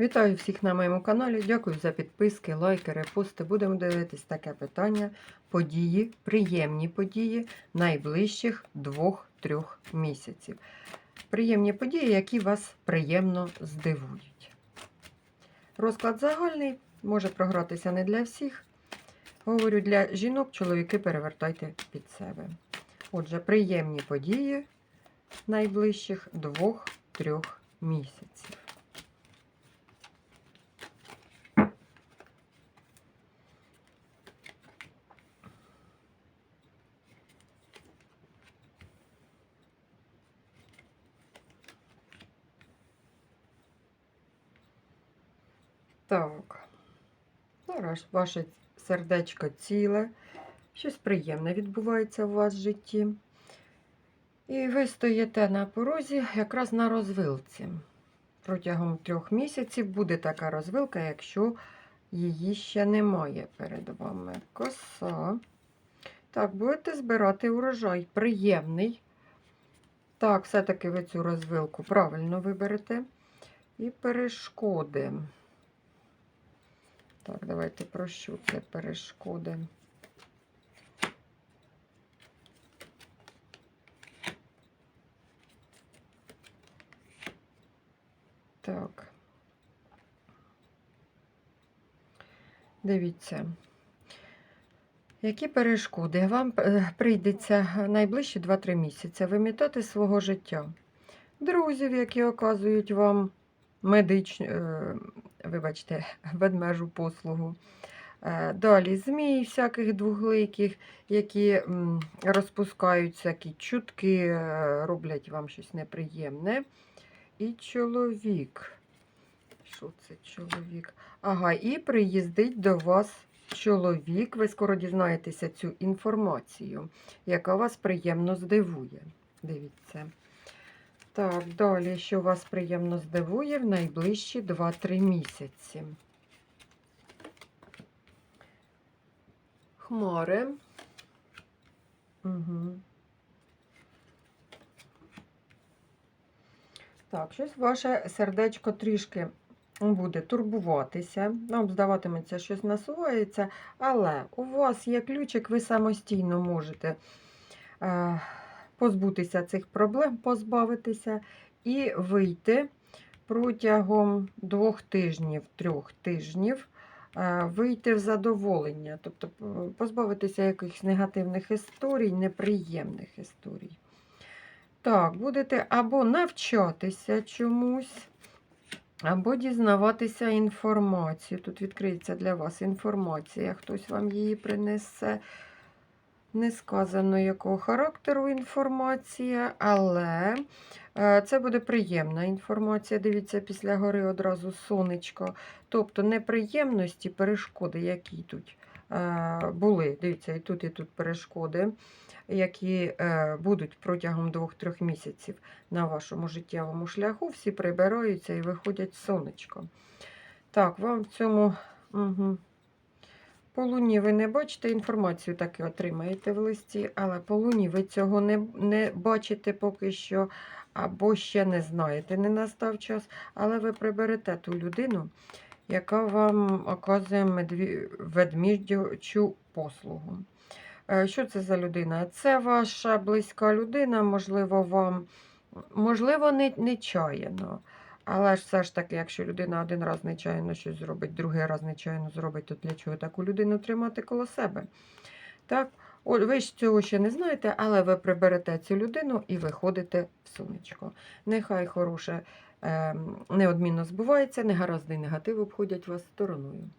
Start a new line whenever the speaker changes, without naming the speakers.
Вітаю всіх на моєму каналі. Дякую за підписки, лайки, репости. Будемо дивитись таке питання. Події, приємні події найближчих 2-3 місяців. Приємні події, які вас приємно здивують. Розклад загальний, може програтися не для всіх. Говорю для жінок, чоловіки перевертайте під себе. Отже, приємні події найближчих 2-3 місяців. Так. Зараз ваше сердечко ціле. Щось приємне відбувається у вас в житті. І ви стоїте на порозі якраз на розвилці. Протягом трьох місяців буде така розвилка, якщо її ще немає перед вами. Коса. Так, будете збирати урожай. Приємний. Так, все-таки ви цю розвилку правильно виберете. І перешкоди. Так, давайте про що це перешкоди. Так. Дивіться. Які перешкоди? Вам е, прийдеться найближчі 2-3 місяці вимітати свого життя. Друзів, які оказують вам медичну, е, вибачте, ведмежу послугу. Е, Далі змій всяких двугликих, які розпускають всякі чутки, е, роблять вам щось неприємне. І чоловік. Що це чоловік? Ага, і приїздить до вас чоловік. Ви скоро дізнаєтеся цю інформацію, яка вас приємно здивує. Дивіться. Так, далі, що вас приємно здивує в найближчі 2-3 місяці. Хмари. Угу. Так, щось ваше сердечко трішки буде турбуватися. Вам здаватиметься, щось насувається, але у вас є ключик, ви самостійно можете е, позбутися цих проблем, позбавитися і вийти протягом двох тижнів, трьох тижнів, е, вийти в задоволення, тобто позбавитися якихось негативних історій, неприємних історій. Так, будете або навчатися чомусь, або дізнаватися інформацію. Тут відкриється для вас інформація, хтось вам її принесе. Не сказано, якого характеру інформація, але е, це буде приємна інформація. Дивіться, після гори одразу сонечко. Тобто неприємності, перешкоди, які тут е, були. Дивіться, і тут, і тут перешкоди, які е, будуть протягом 2-3 місяців на вашому життєвому шляху, всі прибираються і виходять сонечко. Так, вам в цьому. Угу. По луні ви не бачите інформацію, так і отримаєте в листі, але по луні ви цього не, не бачите поки що, або ще не знаєте, не настав час, але ви приберете ту людину, яка вам оказує медві... ведмідячу послугу. Е, Що це за людина? Це ваша близька людина, можливо, вам, можливо, не, нечаянно. Але ж все ж таки, якщо людина один раз нечайно щось зробить, другий раз нечайно зробить, то для чого таку людину тримати коло себе? Так, О, ви ж цього ще не знаєте, але ви приберете цю людину і виходите в сонечко. Нехай хороше е, неодмінно збувається, негаразди негатив обходять вас стороною.